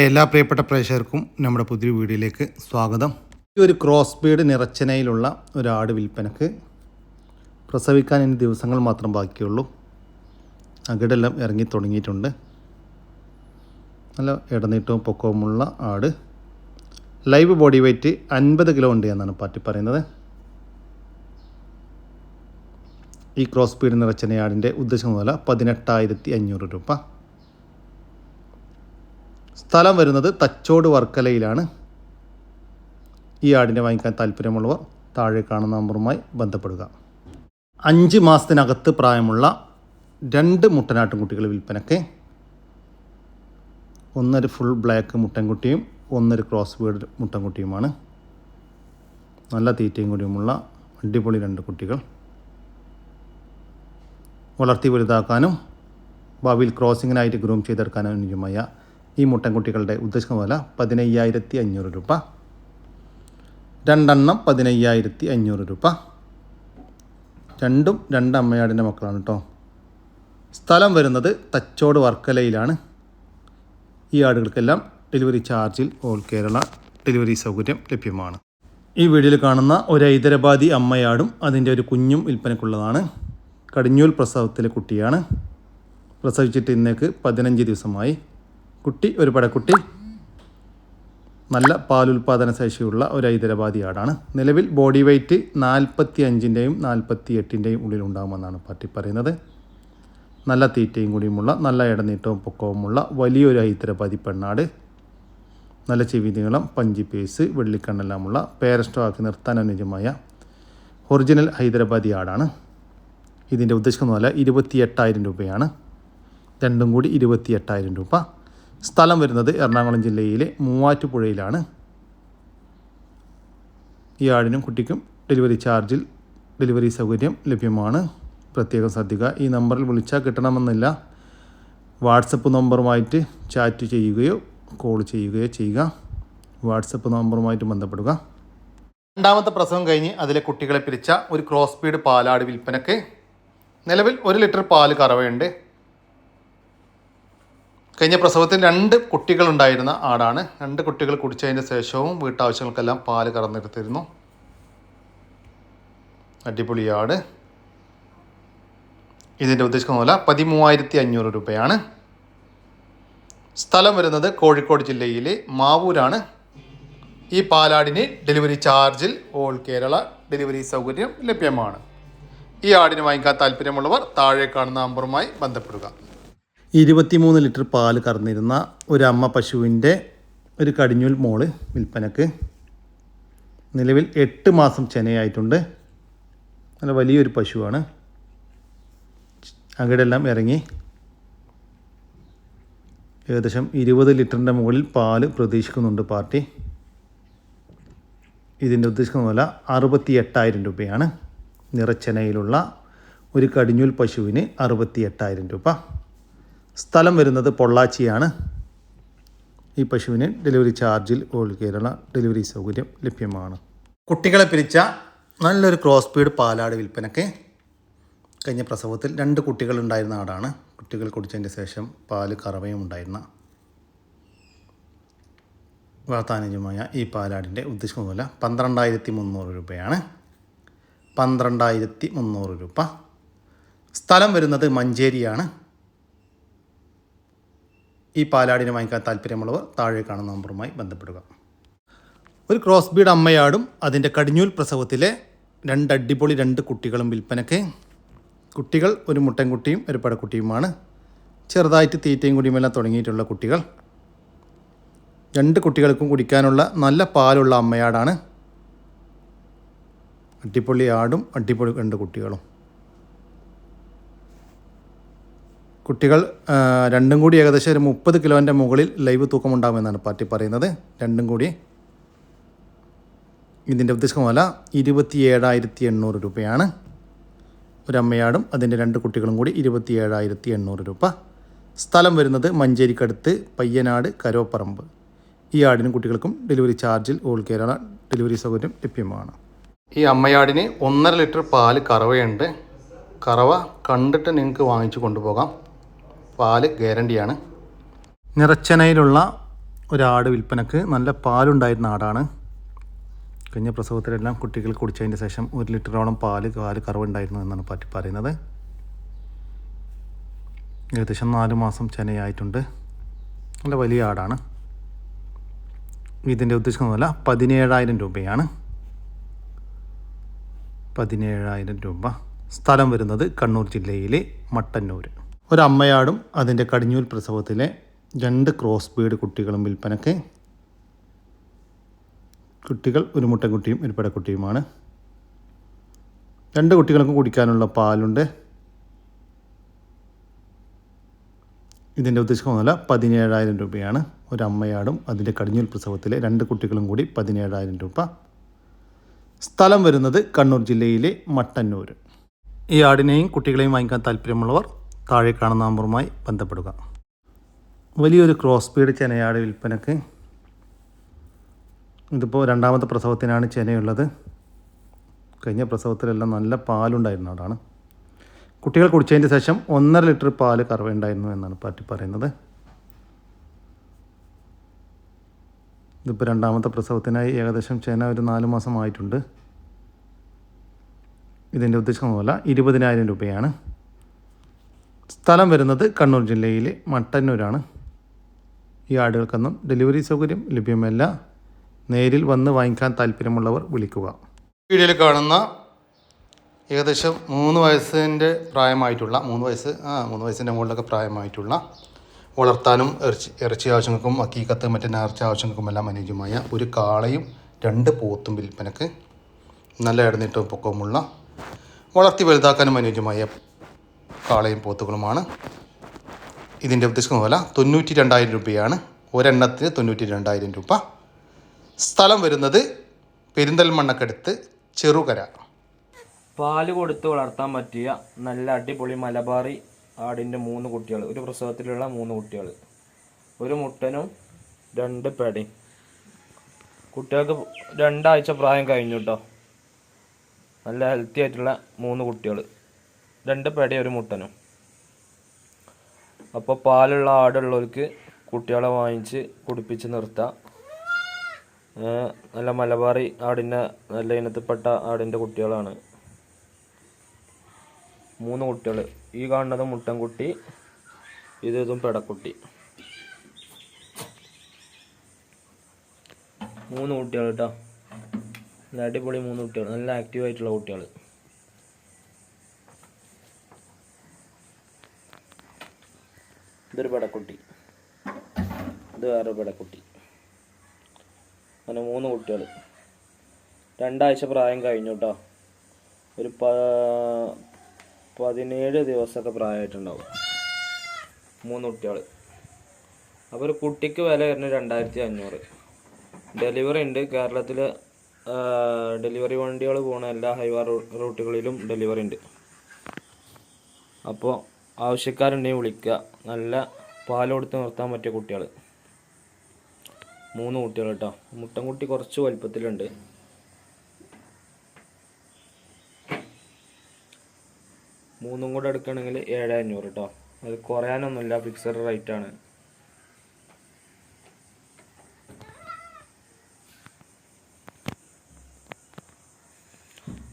എല്ലാ പ്രിയപ്പെട്ട പ്രേക്ഷകർക്കും നമ്മുടെ പുതിയ വീഡിയോയിലേക്ക് സ്വാഗതം. ഈ ഒരു ക്രോസ് ബീഡ് നിറച്ചനയിലുള്ള ഒരു ആട് വിൽപ്പനക്ക് പ്രസവിക്കാൻ ഇനി ദിവസങ്ങൾ മാത്രം ബാക്കിയുള്ളൂ. അകിടെല്ലാം ഇറങ്ങി തുടങ്ങിയിട്ടുണ്ട്. നല്ല ഇടനീട്ടവും പൊക്കവുമുള്ള ആട്. ലൈവ് ബോഡി വെയ്റ്റ് അൻപത് കിലോ ഉണ്ട് എന്നാണ് പാർട്ടി പറയുന്നത്. ഈ ക്രോസ് ബീഡ് നിറച്ചനയാടിന്റെ ഉദ്ദേശം മുതല പതിനെട്ടായിരത്തി അഞ്ഞൂറ് രൂപ. സ്ഥലം വരുന്നത് തച്ചോട് വർക്കലയിലാണ്. ഈ ആടിനെ വാങ്ങിക്കാൻ താല്പര്യമുള്ളവർ താഴെ കാണുന്ന നമ്പറുമായി ബന്ധപ്പെടുക. അഞ്ച് മാസത്തിനകത്ത് പ്രായമുള്ള രണ്ട് മുട്ടനാട്ടുംകുട്ടികൾ വിൽപ്പനയ്ക്ക് ഒന്നൊരു ഫുൾ ബ്ലാക്ക് മുട്ടൻകുട്ടിയും ഒന്നൊരു ക്രോസ് ബേർഡ് മുട്ടൻകുട്ടിയുമാണ്. നല്ല തീറ്റയും കൂടിയുമുള്ള അടിപൊളി രണ്ട് കുട്ടികൾ. വളർത്തി വലുതാക്കാനും ഭാവിയിൽ ക്രോസിങ്ങിനായിട്ട് ഗ്രൂം ചെയ്തെടുക്കാനും അനുയോജ്യമായ ഈ മുട്ടൻകുട്ടികളുടെ ഉദ്ദേശിക്കുന്ന വില പതിനയ്യായിരത്തി അഞ്ഞൂറ് രൂപ. രണ്ടെണ്ണം പതിനയ്യായിരത്തി അഞ്ഞൂറ് രൂപ. രണ്ടും രണ്ട് അമ്മയാടിന്റെ മക്കളാണ് കേട്ടോ സ്ഥലം വരുന്നത് തച്ചോട് വർക്കലയിലാണ്. ഈ ആടുകൾക്കെല്ലാം ഡെലിവറി ചാർജിൽ ഓൾ കേരള ഡെലിവറി സൗകര്യം ലഭ്യമാണ്. ഈ വീഡിയോയിൽ കാണുന്ന ഒരു ഹൈദരാബാദി അമ്മയാടും അതിന്റെ ഒരു കുഞ്ഞും വിൽപ്പനയ്ക്കുള്ളതാണ്. കടിഞ്ഞൂൽ പ്രസവത്തിലെ കുട്ടിയാണ്. പ്രസവിച്ചിട്ട് ഇന്നേക്ക് പതിനഞ്ച് ദിവസമായി. കുട്ടി ഒരു പടക്കുട്ടി. നല്ല പാലുൽപാദന ശേഷിയുള്ള ഒരു ഹൈദരാബാദി ആടാണ്. നിലവിൽ ബോഡി വെയ്റ്റ് നാൽപ്പത്തി അഞ്ചിന്റെയും നാൽപ്പത്തി എട്ടിന്റെയും ഉള്ളിലുണ്ടാകുമെന്നാണ് പാർട്ടി പറയുന്നത്. നല്ല തീറ്റയും കൂടിയുമുള്ള നല്ല ഇടനീട്ടവും പൊക്കവുമുള്ള വലിയൊരു ഹൈദരാബാദി പെണ്ണാട്. നല്ല ചെവി നീളം പഞ്ചി പേസ് വെള്ളിക്കണ്ണെല്ലാമുള്ള പേരസ്റ്റോ നിർത്താൻ അനുജമായ ഒറിജിനൽ ഹൈദരാബാദി ആടാണ്. ഇതിന്റെ ഉദ്ദേശിക്കുന്ന വില ഇരുപത്തി എട്ടായിരം രൂപയാണ്. രണ്ടും കൂടി ഇരുപത്തി എട്ടായിരം രൂപ. സ്ഥലം വരുന്നത് എറണാകുളം ജില്ലയിലെ മൂവാറ്റുപുഴയിലാണ്. ഈ ആടിനും കുട്ടിക്കും ഡെലിവറി ചാർജിൽ ഡെലിവറി സൗകര്യം ലഭ്യമാണ്. പ്രത്യേകം ശ്രദ്ധിക്കുക ഈ നമ്പറിൽ വിളിച്ചാൽ കിട്ടണമെന്നില്ല. വാട്സപ്പ് നമ്പറുമായിട്ട് ചാറ്റ് ചെയ്യുകയോ കോൾ ചെയ്യുകയോ ചെയ്യുക. വാട്സപ്പ് നമ്പറുമായിട്ട് ബന്ധപ്പെടുക. രണ്ടാമത്തെ പ്രസവം കഴിഞ്ഞ് അതിലെ കുട്ടികളെ പിരിച്ച ഒരു ക്രോസ് ബീഡ് പാലാട് വിൽപ്പനക്ക് നിലവിൽ ഒരു ലിറ്റർ പാൽ കറവയുണ്ട്. കഴിഞ്ഞ പ്രസവത്തിൽ രണ്ട് കുട്ടികൾ ഉണ്ടായിരുന്ന ആടാണ്. രണ്ട് കുട്ടികൾ കുടിച്ചതിന് ശേഷവും വീട്ടാവശ്യങ്ങൾക്കെല്ലാം പാൽ കറന്നെടുത്തിരുന്നു. അടിപൊളി ആട്. ഇതിന്റെ ഉദ്ദേശിക്കുന്ന വില പതിമൂവായിരത്തി അഞ്ഞൂറ് രൂപയാണ്. സ്ഥലം വരുന്നത് കോഴിക്കോട് ജില്ലയിലെ മാവൂരാണ്. ഈ പാലാടിന് ഡെലിവറി ചാർജിൽ ഓൾ കേരള ഡെലിവറി സൗകര്യം ലഭ്യമാണ്. ഈ ആടിന് വാങ്ങിക്കാൻ താല്പര്യമുള്ളവർ താഴെ കാണുന്ന നമ്പറുമായി ബന്ധപ്പെടുക. ഇരുപത്തിമൂന്ന് ലിറ്റർ പാൽ കറന്നിരുന്ന ഒരു അമ്മ പശുവിന്റെ ഒരു കടിഞ്ഞൂൽ മോൾ വിൽപ്പനക്ക് നിലവിൽ എട്ട് മാസം ചെനയായിട്ടുണ്ട്. നല്ല വലിയൊരു പശുവാണ്. അകിടെല്ലാം ഇറങ്ങി. ഏകദേശം ഇരുപത് ലിറ്ററിന്റെ മുകളിൽ പാൽ പ്രതീക്ഷിക്കുന്നുണ്ട് പാർട്ടി. ഇതിന്റെ ഉദ്ദേശിക്കുന്ന വില അറുപത്തി എട്ടായിരം രൂപയാണ്. നിറച്ചെനയിലുള്ള ഒരു കടിഞ്ഞൂൽ പശുവിന് അറുപത്തി എട്ടായിരം രൂപ. സ്ഥലം വരുന്നത് പൊള്ളാച്ചിയാണ്. ഈ പശുവിന് ഡെലിവറി ചാർജിൽ ഓൾ കേരള ഡെലിവറി സൗകര്യം ലഭ്യമാണ്. കുട്ടികളെ പിരിച്ച നല്ലൊരു ക്രോസ് ബീഡ് പാലാട് വിൽപ്പനയ്ക്ക് കഴിഞ്ഞ പ്രസവത്തിൽ രണ്ട് കുട്ടികൾ ഉണ്ടായിരുന്ന ആടാണ്. കുട്ടികൾ കുടിച്ചതിന്റെ ശേഷം പാൽ കറവയും ഉണ്ടായിരുന്ന വാർത്താനുജമായ ഈ പാലാടിന്റെ ഉദ്ദേശിക്കുന്ന വില പന്ത്രണ്ടായിരത്തി മുന്നൂറ് രൂപയാണ്. പന്ത്രണ്ടായിരത്തി മുന്നൂറ് രൂപ. സ്ഥലം വരുന്നത് മഞ്ചേരിയാണ്. ഈ പാലാടിനെ വാങ്ങിക്കാൻ താല്പര്യമുള്ളവർ താഴെ കാണുന്ന നമ്പറുമായി ബന്ധപ്പെടുക. ഒരു ക്രോസ് ബീഡ് അമ്മയാടും അതിന്റെ കടിഞ്ഞൂൽ പ്രസവത്തിലെ രണ്ട് അടിപൊളി രണ്ട് കുട്ടികളും വിൽപ്പനയ്ക്ക്. കുട്ടികൾ ഒരു മുട്ടൻകുട്ടിയും ഒരു പടക്കുട്ടിയുമാണ്. ചെറുതായിട്ട് തീറ്റയും കുടിയുമെല്ലാം തുടങ്ങിയിട്ടുള്ള കുട്ടികൾ. രണ്ട് കുട്ടികൾക്കും കുടിക്കാനുള്ള നല്ല പാലുള്ള അമ്മയാടാണ്. അടിപൊളി ആടും അടിപൊളി രണ്ട് കുട്ടികളും. കുട്ടികൾ രണ്ടും കൂടി ഏകദേശം ഒരു മുപ്പത് കിലോന്റെ മുകളിൽ ലൈവ് തൂക്കം തൂക്കമുണ്ടാകുമെന്നാണ് പാർട്ടി പറയുന്നത്. രണ്ടും കൂടി ഇതിന്റെ ഉദ്ദേശമല്ല ഇരുപത്തി ഏഴായിരത്തി എണ്ണൂറ് രൂപയാണ്. ഒരമ്മയാടും അതിന്റെ രണ്ട് കുട്ടികളും കൂടി ഇരുപത്തി ഏഴായിരത്തി എണ്ണൂറ് രൂപ. സ്ഥലം വരുന്നത് മഞ്ചേരിക്കടുത്ത് പയ്യനാട് കരോപ്പറമ്പ്. ഈ ആടിനും കുട്ടികൾക്കും ഡെലിവറി ചാർജിൽ ഓൾ കേരള ഡെലിവറി സൗകര്യം ലഭ്യമാണ്. ഈ അമ്മയാടിന് ഒന്നര ലിറ്റർ പാൽ കറവയുണ്ട്. കറവ കണ്ടിട്ട് നിങ്ങൾക്ക് വാങ്ങിച്ചു കൊണ്ടുപോകാം. പാൽ ഗ്യാരണ്ടിയാണ്. നിറച്ചനയിലുള്ള ഒരാട് വിൽപ്പനക്ക് നല്ല പാലുണ്ടായിരുന്ന ആടാണ്. കഴിഞ്ഞ പ്രസവത്തിലെല്ലാം കുട്ടികൾ കുടിച്ചതിന് ശേഷം ഒരു ലിറ്ററോളം പാൽ കാൽ കറവുണ്ടായിരുന്നു എന്നാണ് പറ്റി പറയുന്നത്. ഏകദേശം നാല് മാസം ചെനയായിട്ടുണ്ട്. നല്ല വലിയ ആടാണ്. ഇതിന്റെ ഉദ്ദേശിക്കുന്നതല്ല പതിനേഴായിരം രൂപയാണ്. പതിനേഴായിരം രൂപ. സ്ഥലം വരുന്നത് കണ്ണൂർ ജില്ലയിലെ മട്ടന്നൂർ ഒരമ്മയാടും അതിന്റെ കടിഞ്ഞൂൽ പ്രസവത്തിലെ രണ്ട് ക്രോസ് ബീഡ് കുട്ടികളും വിൽപ്പനയ്ക്ക് കുട്ടികൾ ഒരു മുട്ടൻകുട്ടിയും ഒരു പെടക്കുട്ടിയുമാണ്. രണ്ട് കുട്ടികൾക്കും കുടിക്കാനുള്ള പാലുണ്ട്. ഇതിന്റെ ഉദ്ദേശിക്കുന്ന വില പതിനേഴായിരം രൂപയാണ്. ഒരമ്മയാടും അതിന്റെ കടിഞ്ഞൂൽ പ്രസവത്തിലെ രണ്ട് കുട്ടികളും കൂടി പതിനേഴായിരം രൂപ. സ്ഥലം വരുന്നത് കണ്ണൂർ ജില്ലയിലെ മട്ടന്നൂർ ഈ ആടിനെയും കുട്ടികളെയും വാങ്ങിക്കാൻ താല്പര്യമുള്ളവർ താഴെ കാണുന്ന നമ്പറുമായി ബന്ധപ്പെടുക. വലിയൊരു ക്രോസ് ബീഡ് ചെനയാട് വിൽപ്പനക്ക് ഇതിപ്പോൾ രണ്ടാമത്തെ പ്രസവത്തിനാണ് ചെനയുള്ളത്. കഴിഞ്ഞ പ്രസവത്തിലെല്ലാം നല്ല പാലുണ്ടായിരുന്ന ആടാണ് കുട്ടികൾ കുടിച്ചതിന് ശേഷം ഒന്നര ലിറ്റർ പാൽ കറവുണ്ടായിരുന്നു എന്നാണ് പാറ്റി പറയുന്നത്. ഇതിപ്പോൾ രണ്ടാമത്തെ പ്രസവത്തിനായി ഏകദേശം ചേന ഒരു നാല് മാസമായിട്ടുണ്ട് ഇതിന്റെ ഉദ്ദേശം പോലെ ഇരുപതിനായിരം രൂപയാണ്. സ്ഥലം വരുന്നത് കണ്ണൂർ ജില്ലയിലെ മട്ടന്നൂരാണ്. ഈ ആടുകൾക്കൊന്നും ഡെലിവറി സൗകര്യം ലഭ്യമല്ല. നേരിൽ വന്ന് വാങ്ങിക്കാൻ താല്പര്യമുള്ളവർ വിളിക്കുക. വീഡിയോയിൽ കാണുന്ന ഏകദേശം മൂന്ന് വയസ്സിന്റെ പ്രായമായിട്ടുള്ള മൂന്ന് വയസ്സ് ആ മൂന്ന് വയസ്സിന്റെ മുകളിലൊക്കെ പ്രായമായിട്ടുള്ള വളർത്താനും ഇറച്ചി ഇറച്ചി ആവശ്യങ്ങൾക്കും അക്കീക്കത്ത് മറ്റ് നേർച്ച ആവശ്യങ്ങൾക്കും എല്ലാം അനുയോജ്യമായ ഒരു കാളയും രണ്ട് പോത്തും വിൽപ്പനക്ക് നല്ല ഇടനീട്ടവും പൊക്കവുമുള്ള വളർത്തി വലുതാക്കാനും അനുയോജ്യമായ കാളയും പോത്തുകളുമാണ്. ഇതിന്റെ ഉദ്ദേശിക്കുന്ന പോലെ തൊണ്ണൂറ്റി രണ്ടായിരം രൂപയാണ്. ഒരെണ്ണത്തിന് തൊണ്ണൂറ്റി രണ്ടായിരം രൂപ. സ്ഥലം വരുന്നത് പെരിന്തൽമണ്ണക്കടുത്ത് ചെറുകര. പാൽ കൊടുത്ത് വളർത്താൻ പറ്റിയ നല്ല അടിപൊളി മലബാറി ആടിന്റെ മൂന്ന് കുട്ടികൾ. ഒരു പ്രസവത്തിലുള്ള മൂന്ന് കുട്ടികൾ. ഒരു മുട്ടനും രണ്ട് പെടയും. കുട്ടികൾക്ക് രണ്ടാഴ്ച പ്രായം കഴിഞ്ഞു കേട്ടോ നല്ല ഹെൽത്തി ആയിട്ടുള്ള മൂന്ന് കുട്ടികൾ. രണ്ട് പേടി ഒരു മുട്ടനും. അപ്പോൾ പാലുള്ള ആടുള്ളവർക്ക് കുട്ടികളെ വാങ്ങിച്ച് കുടിപ്പിച്ച് നിർത്താം. നല്ല മലബാറി ആടിന്റെ നല്ല ഇനത്തിൽപ്പെട്ട ആടിന്റെ കുട്ടികളാണ്. മൂന്ന് കുട്ടികൾ ഈ കാണുന്നത് മുട്ടൻകുട്ടി ഇത് ഇതും പെടക്കുട്ടി. മൂന്ന് കുട്ടികൾ കേട്ടോ നല്ല അടിപൊളി മൂന്ന് കുട്ടികൾ നല്ല ആക്റ്റീവ് ആയിട്ടുള്ള കുട്ടികൾ ഇതൊരു പെടക്കുട്ടി. ഇത് വേറെ പെടക്കുട്ടി. അങ്ങനെ മൂന്ന് കുട്ടികൾ രണ്ടാഴ്ച പ്രായം കഴിഞ്ഞു കേട്ടോ ഒരു പ പതിനേഴ് ദിവസമൊക്കെ പ്രായമായിട്ടുണ്ടാവും മൂന്ന് കുട്ടികൾ അപ്പോൾ ഒരു കുട്ടിക്ക് വില വരുന്നത് രണ്ടായിരത്തി അഞ്ഞൂറ്. ഡെലിവറി ഉണ്ട്. കേരളത്തിൽ ഡെലിവറി വണ്ടികൾ പോകുന്ന എല്ലാ ഹൈവേ റൂട്ടുകളിലും ഡെലിവറി ഉണ്ട്. അപ്പോൾ ആവശ്യക്കാരുണ്ടെങ്കിൽ വിളിക്കുക. നല്ല പാൽ കൊടുത്ത് നിർത്താൻ പറ്റിയ കുട്ടികൾ മൂന്ന് കുട്ടികൾ കേട്ടോ മുട്ടൻകുട്ടി കുറച്ച് വലുപ്പത്തിലുണ്ട്. മൂന്നും കൂടെ എടുക്കുകയാണെങ്കിൽ ഏഴ് അഞ്ഞൂറ് കേട്ടോ അത് കുറയാനൊന്നുമില്ല. ഫിക്സഡ് റേറ്റ് ആണ്.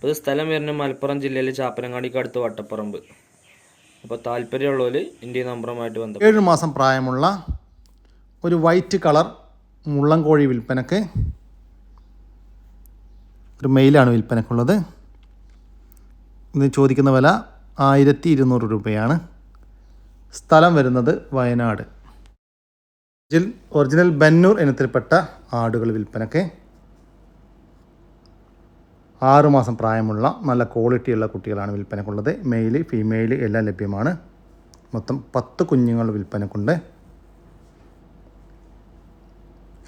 ഇത് സ്ഥലം വരുന്നത് മലപ്പുറം ജില്ലയിലെ ചാപ്പനങ്ങാടിക്ക് അടുത്ത് വട്ടപ്പറമ്പ്. അപ്പോൾ താല്പര്യമുള്ളവർ ഇന്ത്യ നമ്പറുമായിട്ട് ബന്ധം ഏഴ് മാസം പ്രായമുള്ള ഒരു വൈറ്റ് കളർ മുള്ളൻകോഴി വിൽപ്പനക്ക് ഒരു മെയിലാണ് വിൽപ്പനക്കുള്ളത്. ഇത് ചോദിക്കുന്ന വില ആയിരത്തി ഇരുന്നൂറ് രൂപയാണ്. സ്ഥലം വരുന്നത് വയനാട്. ഒറിജിനൽ ബന്നൂർ ഇനത്തിൽപ്പെട്ട ആടുകൾ വിൽപ്പനക്ക്. ആറ് മാസം പ്രായമുള്ള നല്ല ക്വാളിറ്റിയുള്ള കുട്ടികളാണ് വിൽപ്പനക്കുള്ളത്. മെയിൽ ഫീമെയിൽ എല്ലാം ലഭ്യമാണ്. മൊത്തം പത്ത് കുഞ്ഞുങ്ങൾ വിൽപ്പനക്കുണ്ട്.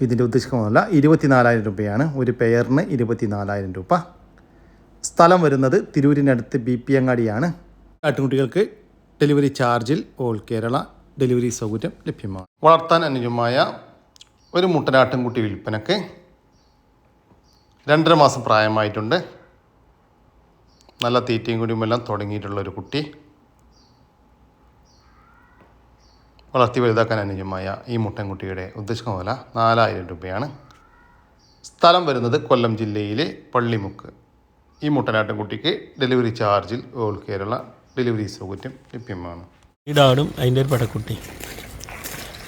ഇതിന്റെ ഉദ്ദേശിക്കുന്നതല്ല ഇരുപത്തിനാലായിരം രൂപയാണ്. ഒരു പെയറിന് ഇരുപത്തിനാലായിരം രൂപ. സ്ഥലം വരുന്നത് തിരൂരിനടുത്ത് ബി പി അങ്ങാടിയാണ്. ആട്ടുകുട്ടികൾക്ക് ഡെലിവറി ചാർജിൽ ഓൾ കേരള ഡെലിവറി സൗകര്യം ലഭ്യമാണ്. വളർത്താൻ അനുജമായ ഒരു മുട്ടനാട്ടിൻകുട്ടി വിൽപ്പനക്ക് രണ്ടര മാസം പ്രായമായിട്ടുണ്ട്. നല്ല തീറ്റയും കുടിയുമെല്ലാം തുടങ്ങിയിട്ടുള്ളൊരു കുട്ടി. വളർത്തി വലുതാക്കാൻ അനുയോജ്യമായ ഈ മുട്ടൻകുട്ടിയുടെ ഉദ്ദേശിക്കുന്ന വില നാലായിരം രൂപയാണ്. സ്ഥലം വരുന്നത് കൊല്ലം ജില്ലയിലെ പള്ളിമുക്ക്. ഈ മുട്ടനാട്ടിൻകുട്ടിക്ക് ഡെലിവറി ചാർജിൽ ഓൾ കേരള ഡെലിവറി സൗകര്യം ലഭ്യമാണ്. ഈ ഡാടും അതിന്റെ ഒരു പടക്കുട്ടി.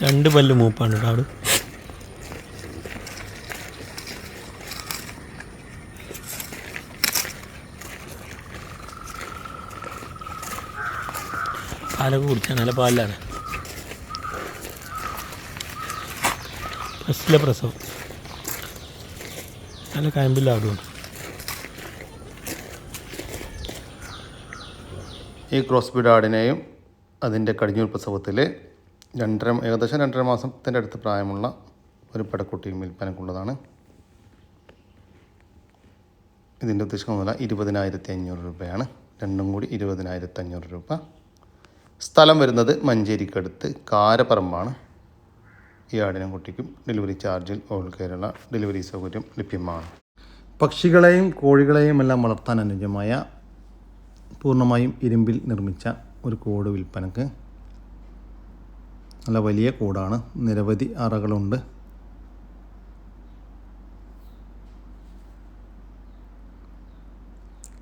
രണ്ട് പല്ല് മൂപ്പാണ് ഇടാട് പാലൊക്കെ കുടിച്ചാൽ നല്ല പാലിലാണ് ഫസ്റ്റിലെ പ്രസവം. നല്ല കയമ്പില്ലാടുമാണ് ഈ ക്രോസ് ബീഡ് ആടിനെയും അതിന്റെ കടിഞ്ഞൂർ പ്രസവത്തിൽ രണ്ടര ഏകദേശം രണ്ടര മാസത്തിന്റെ അടുത്ത് പ്രായമുള്ള ഒരു പടക്കുട്ടിയും വിൽപ്പനക്കുള്ളതാണ്. ഇതിന്റെ ഉദ്ദേശിക്കുന്നതല്ല ഇരുപതിനായിരത്തി അഞ്ഞൂറ് രൂപയാണ്. രണ്ടും കൂടി ഇരുപതിനായിരത്തി അഞ്ഞൂറ് രൂപ. സ്ഥലം വരുന്നത് മഞ്ചേരിക്കടുത്ത് കാരപ്പറമ്പാണ്. ഈ ആടിനും കുട്ടിക്കും ഡെലിവറി ചാർജിൽ ഓൾ കേരള ഡെലിവറി സൗകര്യം ലഭ്യമാണ്. പക്ഷികളെയും കോഴികളെയും എല്ലാം വളർത്താൻ അനുയോജ്യമായ പൂർണമായും ഇരുമ്പിൽ നിർമ്മിച്ച ഒരു കൂട് വിൽപ്പനക്ക് നല്ല വലിയ കൂടാണ്. നിരവധി അറകളുണ്ട്.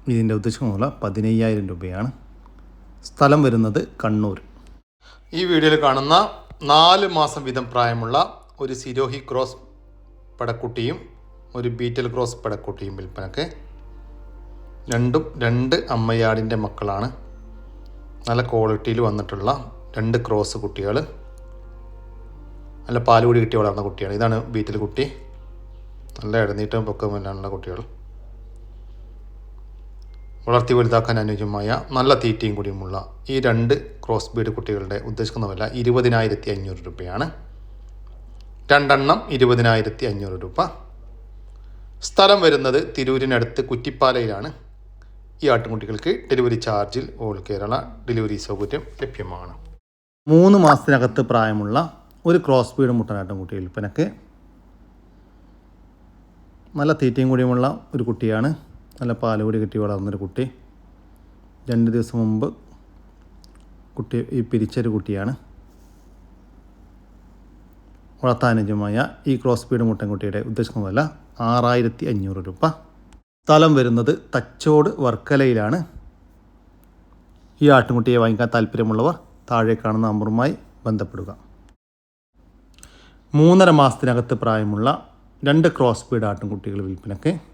ഇതിന്റെ ഉദ്ദേശമുള്ള പതിനയ്യായിരം രൂപയാണ്. സ്ഥലം വരുന്നത് കണ്ണൂർ. ഈ വീഡിയോയിൽ കാണുന്ന നാല് മാസം വീതം പ്രായമുള്ള ഒരു സിരോഹി ക്രോസ് പടക്കുട്ടിയും ഒരു ബീറ്റൽ ക്രോസ് പടക്കുട്ടിയും വിൽപ്പനക്ക് രണ്ടും രണ്ട് അമ്മയാടിന്റെ മക്കളാണ്. നല്ല ക്വാളിറ്റിയിൽ വന്നിട്ടുള്ള രണ്ട് ക്രോസ് കുട്ടികൾ. നല്ല പാലുകൂടി കിട്ടി വളർന്ന കുട്ടിയാണ്. ഇതാണ് ബീറ്റൽ കുട്ടി. നല്ല ഇടനീട്ടം പൊക്കമെല്ലാമുള്ള കുട്ടികൾ. വളർത്തി വലുതാക്കാൻ അനുയോജ്യമായ നല്ല തീറ്റയും കൂടിയുമുള്ള ഈ രണ്ട് ക്രോസ് ബീഡ് കുട്ടികളുടെ ഉദ്ദേശിക്കുന്ന വില ഇരുപതിനായിരത്തി അഞ്ഞൂറ് രൂപയാണ്. രണ്ടെണ്ണം ഇരുപതിനായിരത്തി അഞ്ഞൂറ് രൂപ. സ്ഥലം വരുന്നത് തിരൂരിനടുത്ത് കുറ്റിപ്പാലയിലാണ്. ഈ ആട്ടുംകുട്ടികൾക്ക് ഡെലിവറി ചാർജിൽ ഓൾ കേരള ഡെലിവറി സൗകര്യം ലഭ്യമാണ്. മൂന്ന് മാസത്തിനകത്ത് പ്രായമുള്ള ഒരു ക്രോസ് ബീഡ് മുട്ടനാട്ടുംകുട്ടി വിൽപ്പനക്ക് നല്ല തീറ്റയും കൂടിയുമുള്ള ഒരു കുട്ടിയാണ് നല്ല പാലുകൂടി കിട്ടി വളർന്നൊരു കുട്ടി. രണ്ട് ദിവസം മുമ്പ് കുട്ടി ഈ പിരിച്ചൊരു കുട്ടിയാണ്. വളർത്താനുജമായ ഈ ക്രോസ് ബീഡ് മുട്ടൻകുട്ടിയുടെ ഉദ്ദേശിക്കുന്നതല്ല ആറായിരത്തി അഞ്ഞൂറ് രൂപ. സ്ഥലം വരുന്നത് തച്ചോട് വർക്കലയിലാണ്. ഈ ആട്ടുംകുട്ടിയെ വാങ്ങിക്കാൻ താല്പര്യമുള്ളവർ താഴെ കാണുന്ന നമ്പറുമായി ബന്ധപ്പെടുക. മൂന്നര മാസത്തിനകത്ത് പ്രായമുള്ള രണ്ട് ക്രോസ് ബീഡ് ആട്ടുംകുട്ടികൾ വിൽപ്പനയ്ക്ക്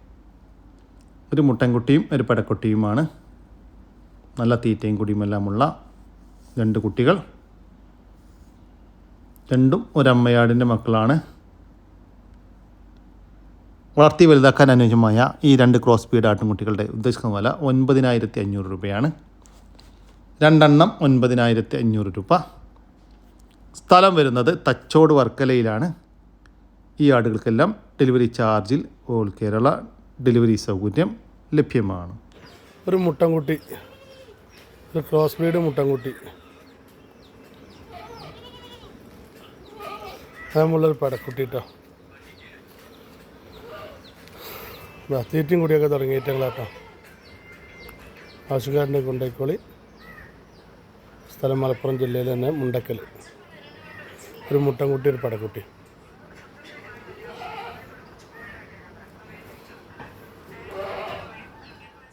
ഒരു മുട്ടൻകുട്ടിയും ഒരു പടക്കുട്ടിയുമാണ്. നല്ല തീറ്റയും കുടിയുമെല്ലാമുള്ള രണ്ട് കുട്ടികൾ. രണ്ടും ഒരമ്മയാടിന്റെ മക്കളാണ്. വളർത്തി വലുതാക്കാൻ അനുയോജ്യമായ ഈ രണ്ട് ക്രോസ് ബീഡ് ആട്ടുംകുട്ടികളുടെ ഉദ്ദേശിക്കുന്ന വില ഒൻപതിനായിരത്തി അഞ്ഞൂറ് രൂപയാണ്. രണ്ടെണ്ണം ഒൻപതിനായിരത്തി അഞ്ഞൂറ് രൂപ. സ്ഥലം വരുന്നത് തച്ചോട് വർക്കലയിലാണ്. ഈ ആടുകൾക്കെല്ലാം ഡെലിവറി ചാർജിൽ ഓൾ കേരള ഡെലിവറി സൗകര്യം ലഭ്യമാണ്. ഒരു മുട്ടൻകുട്ടി. ഒരു ക്രോസ് ബ്രീഡ് മുട്ടൻകുട്ടി. അതുമുള്ളൊരു പടക്കുട്ടി കേട്ടോ തീറ്റയും കൂടിയൊക്കെ തുടങ്ങിയിട്ടാട്ടോ ആവശ്യക്കാരന്റെ കൊണ്ടേക്കോളി. സ്ഥലം മലപ്പുറം ജില്ലയിൽ തന്നെ മുണ്ടക്കൽ ഒരു മുട്ടൻകുട്ടി ഒരു പടക്കുട്ടി.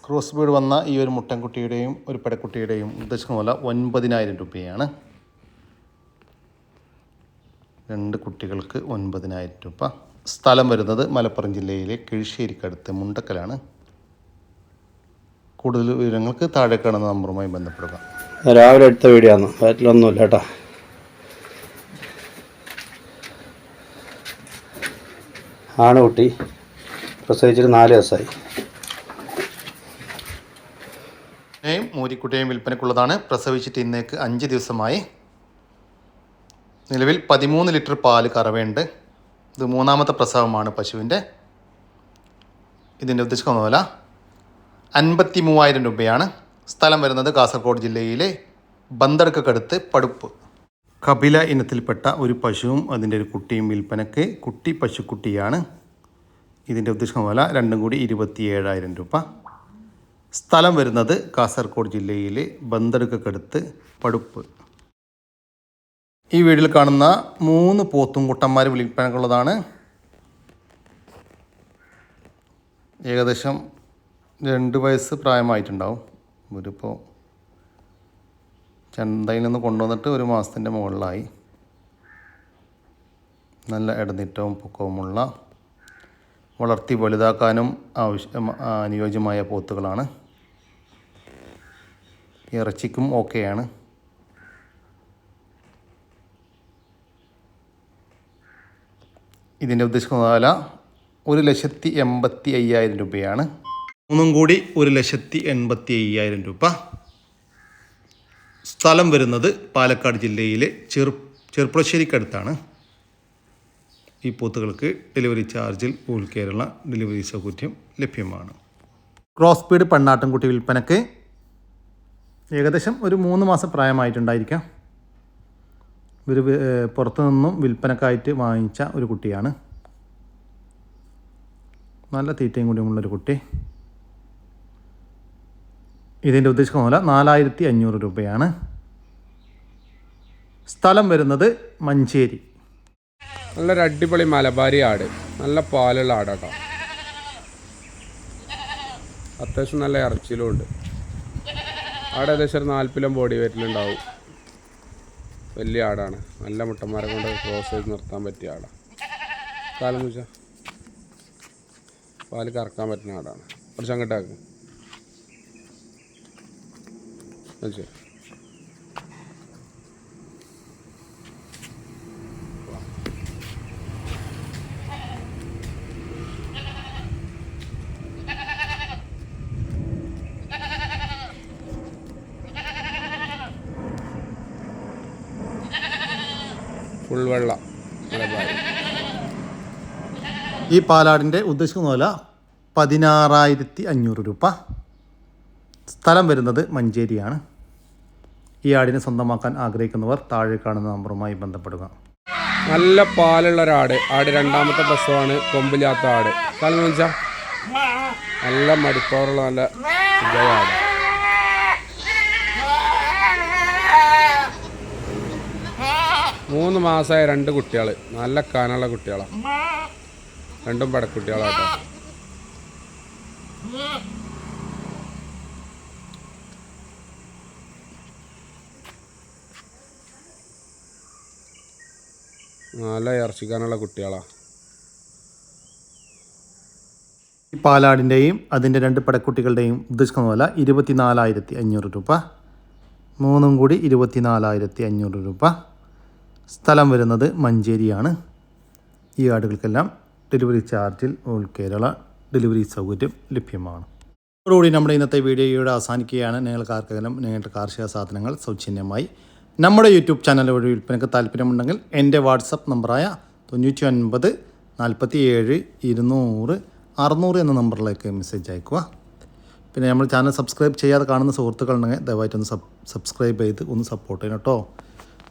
ക്രോസ് ബീഡ് വന്ന ഈ ഒരു മുട്ടൻകുട്ടിയുടെയും ഒരു പെടക്കുട്ടിയുടെയും ഉദ്ദേശിക്കുന്ന വില ഒൻപതിനായിരം രൂപയാണ്. രണ്ട് കുട്ടികൾക്ക് ഒൻപതിനായിരം രൂപ. സ്ഥലം വരുന്നത് മലപ്പുറം ജില്ലയിലെ കിഴിശ്ശേരിക്കടുത്ത് മുണ്ടക്കലാണ്. കൂടുതൽ വിവരങ്ങൾക്ക് താഴെ കാണുന്ന നമ്പറുമായി ബന്ധപ്പെടുക. രാവിലെ എടുത്ത വീഡിയോ ആണ്. വയറ്റിലൊന്നുമില്ല കേട്ടോ. ആണ് കുട്ടി. പ്രസവിച്ചിട്ട് നാല് ദിവസമായി. യും മൂരിക്കുട്ടിയും വിൽപ്പനക്കുള്ളതാണ് പ്രസവിച്ചിട്ട് ഇന്നേക്ക് അഞ്ച് ദിവസമായി. നിലവിൽ പതിമൂന്ന് ലിറ്റർ പാൽ കറവയുണ്ട്. ഇത് മൂന്നാമത്തെ പ്രസവമാണ് പശുവിന്റെ. ഇതിന്റെ ഉദ്ദേശിക്കുന്ന വില അൻപത്തി മൂവായിരം രൂപയാണ്. സ്ഥലം വരുന്നത് കാസർഗോഡ് ജില്ലയിലെ ബന്തടുക്കടുത്ത് പടുപ്പ്. കപില ഇനത്തിൽപ്പെട്ട ഒരു പശുവും അതിന്റെ ഒരു കുട്ടിയും വിൽപ്പനയ്ക്ക് കുട്ടി പശുക്കുട്ടിയാണ്. ഇതിന്റെ ഉദ്ദേശം രണ്ടും കൂടി ഇരുപത്തി ഏഴായിരം രൂപ. സ്ഥലം വരുന്നത് കാസർഗോഡ് ജില്ലയിലെ ബന്തടുക്കടുത്ത് പടുപ്പ്. ഈ വീഡിയോയിൽ കാണുന്ന മൂന്ന് പോത്തും കുട്ടന്മാർ വിൽപ്പനക്കുള്ളതാണ്. ഏകദേശം രണ്ട് വയസ്സ് പ്രായമായിട്ടുണ്ടാവും. ഇവരിപ്പോൾ ചന്തയിൽ നിന്ന് കൊണ്ടുവന്നിട്ട് ഒരു മാസത്തിന്റെ മുകളിലായി. നല്ല ഇടനീറ്റവും പൊക്കവുമുള്ള വളർത്തി വലുതാക്കാനും ആവശ്യം അനുയോജ്യമായ പോത്തുകളാണ്. ഇറച്ചിക്കും ഓക്കെയാണ്. ഇതിന്റെ ഉദ്ദേശിക്കുന്ന വില ഒരു ലക്ഷത്തി എൺപത്തി അയ്യായിരം രൂപയാണ്. മൂന്നും കൂടി ഒരു ലക്ഷത്തി എൺപത്തി അയ്യായിരം രൂപ. സ്ഥലം വരുന്നത് പാലക്കാട് ജില്ലയിലെ ചെറു ചെറുപ്പുളശ്ശേരിക്കടുത്താണ് ഈ പോത്തുകൾക്ക് ഡെലിവറി ചാർജിൽ ഓൾ കേരള ഡെലിവറി സൗകര്യം ലഭ്യമാണ്. ക്രോസ് സ്പീഡ് പെണ്ണാട്ടുംകുട്ടി വിൽപ്പനക്ക് ഏകദേശം ഒരു മൂന്ന് മാസം പ്രായമായിട്ടുണ്ടായിരിക്കാം. ഇവർ പുറത്തു നിന്നും വിൽപ്പനക്കായിട്ട് വാങ്ങിച്ച ഒരു കുട്ടിയാണ്. നല്ല തീറ്റയും കൂടിയുമുള്ളൊരു കുട്ടി. ഇതിന്റെ ഉദ്ദേശിക്കുന്ന പോലെ നാലായിരത്തി അഞ്ഞൂറ് രൂപയാണ്. സ്ഥലം വരുന്നത് മഞ്ചേരി. നല്ലൊരു അടിപൊളി മലബാരി ആട്. നല്ല പാലുള്ള ആടാട്ടോ. അത്യാവശ്യം നല്ല ഇറച്ചിലും ഉണ്ട്. ആട് ഏകദേശം ഒരു നാൽപ്പിലും ബോഡി വെയിറ്റിലുണ്ടാവും വലിയ ആടാണ്. നല്ല മുട്ടന്മാരെ കൊണ്ട് ക്രോസ് ചെയ്ത് നിർത്താൻ പറ്റിയ ആടാണ് കാലം വെച്ചാൽ പാൽ കറക്കാൻ പറ്റുന്ന ആടാണ്. കുറച്ച് അങ്ങോട്ടാക്കും ശരി. ഫുൾ വെള്ള ഈ പാലാടിന്റെ ഉദ്ദേശിക്കുന്ന പോലെ പതിനാറായിരത്തി അഞ്ഞൂറ് രൂപ. സ്ഥലം വരുന്നത് മഞ്ചേരിയാണ്. ഈ ആടിനെ സ്വന്തമാക്കാൻ ആഗ്രഹിക്കുന്നവർ താഴെ കാണുന്ന നമ്പറുമായി ബന്ധപ്പെടുക. നല്ല പാലുള്ള ഒരാട്. ആട് രണ്ടാമത്തെ പ്രസവമാണ്. കൊമ്പില്ലാത്ത ആട്. കാരണം വെച്ചാൽ നല്ല മടിപ്പവറുള്ള നല്ല ആട് മൂന്ന് മാസമായ രണ്ട് കുട്ടികൾ നല്ല കാനുള്ള കുട്ടികളാണ് രണ്ടും പടക്കുട്ടികളാട്ടോ നല്ല ഇറച്ചിക്കാനുള്ള കുട്ടികളാണ് ഈ പാലാടിന്റെയും അതിന്റെ രണ്ട് പടക്കുട്ടികളുടെയും ഉദ്ദേശിക്കുന്ന വില ഇരുപത്തിനാലായിരത്തി അഞ്ഞൂറ് രൂപ. മൂന്നും കൂടി ഇരുപത്തിനാലായിരത്തി അഞ്ഞൂറ് രൂപ. സ്ഥലം വരുന്നത് മഞ്ചേരിയാണ്. ഈ ആടുകൾക്കെല്ലാം ഡെലിവറി ചാർജിൽ ഓൾ കേരള ഡെലിവറി സൗകര്യം ലഭ്യമാണ്. അതോടുകൂടി നമ്മുടെ ഇന്നത്തെ വീഡിയോയുടെ അവസാനിക്കുകയാണ്. നിങ്ങൾക്ക് ആർക്കെങ്കിലും നിങ്ങളുടെ കാർഷിക സാധനങ്ങൾ സൗജന്യമായി നമ്മുടെ യൂട്യൂബ് ചാനൽ വഴി വിൽപ്പനയ്ക്ക് താല്പര്യമുണ്ടെങ്കിൽ എന്റെ വാട്സപ്പ് നമ്പറായ തൊണ്ണൂറ്റി ഒൻപത് നാൽപ്പത്തി ഏഴ് ഇരുന്നൂറ് അറുന്നൂറ് എന്ന നമ്പറിലേക്ക് മെസ്സേജ് അയക്കുക പിന്നെ നമ്മൾ ചാനൽ സബ്സ്ക്രൈബ് ചെയ്യാതെ കാണുന്ന സുഹൃത്തുക്കളുണ്ടെങ്കിൽ ദയവായിട്ടൊന്ന് സബ് സബ്സ്ക്രൈബ് ചെയ്ത് ഒന്ന് സപ്പോർട്ട് ചെയ്യണം കേട്ടോ.